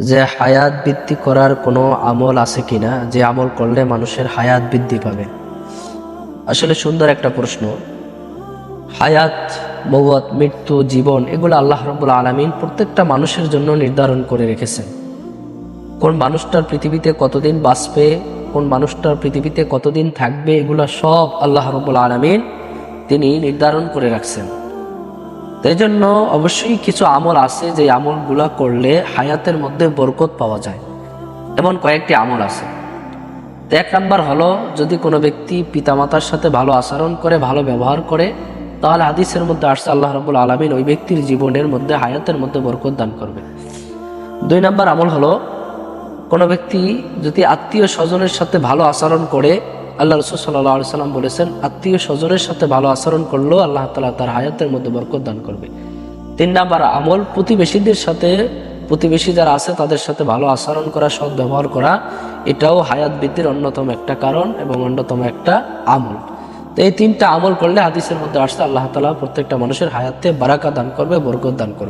যে হায়াত বৃদ্ধি করার কোনো আমল আছে কি না? যে আমল করলে মানুষের হায়াত বৃদ্ধি পাবে? আসলে সুন্দর একটা প্রশ্ন। হায়াত, মৌত, মৃত্যু, জীবন, এগুলো আল্লাহ রব্বুল আলমিন প্রত্যেকটা মানুষের জন্য নির্ধারণ করে রেখেছেন। কোন মানুষটার পৃথিবীতে কতদিন বাঁচবে, কোন মানুষটার পৃথিবীতে কতদিন থাকবে, এগুলো সব আল্লাহ রব্বুল আলমিন তিনি নির্ধারণ করে রাখছেন। তাই জন্য অবশ্যই কিছু আমল আছে যে আমলগুলা করলে হায়াতের মধ্যে বরকত পাওয়া যায়। এমন কয়েকটি আমল আছে। এক নাম্বার হলো, যদি কোনো ব্যক্তি পিতামাতার সাথে ভালো আচরণ করে, ভালো ব্যবহার করে, তাহলে হাদিসের মধ্যে আসছে, আল্লাহ রবুল আলমিন ওই ব্যক্তির জীবনের মধ্যে, হায়াতের মধ্যে বরকত দান করবে। দুই নাম্বার আমল হলো, কোনো ব্যক্তি যদি আত্মীয় স্বজনের সাথে ভালো আচরণ করে আল্লাহ রসুল সাল্লাহ সাল্লাম বলেছেন, আত্মীয় স্বজনের সাথে ভালো আচরণ করলেও আল্লাহ তালা তার হায়াতের মধ্যে বরকত দান করবে। তিন নাম্বার, আমল প্রতিবেশীদের সাথে, প্রতিবেশী যারা আছে তাদের সাথে ভালো আচরণ করা, সৎ ব্যবহার করা, এটাও হায়াত বৃদ্ধির অন্যতম একটা কারণ এবং অন্যতম একটা আমল। তো এই তিনটা আমল করলে হাদিসের মধ্যে আসতে আল্লাহ তালা প্রত্যেকটা মানুষের হায়াতে বারাকা দান করবে, বরকত দান করবে।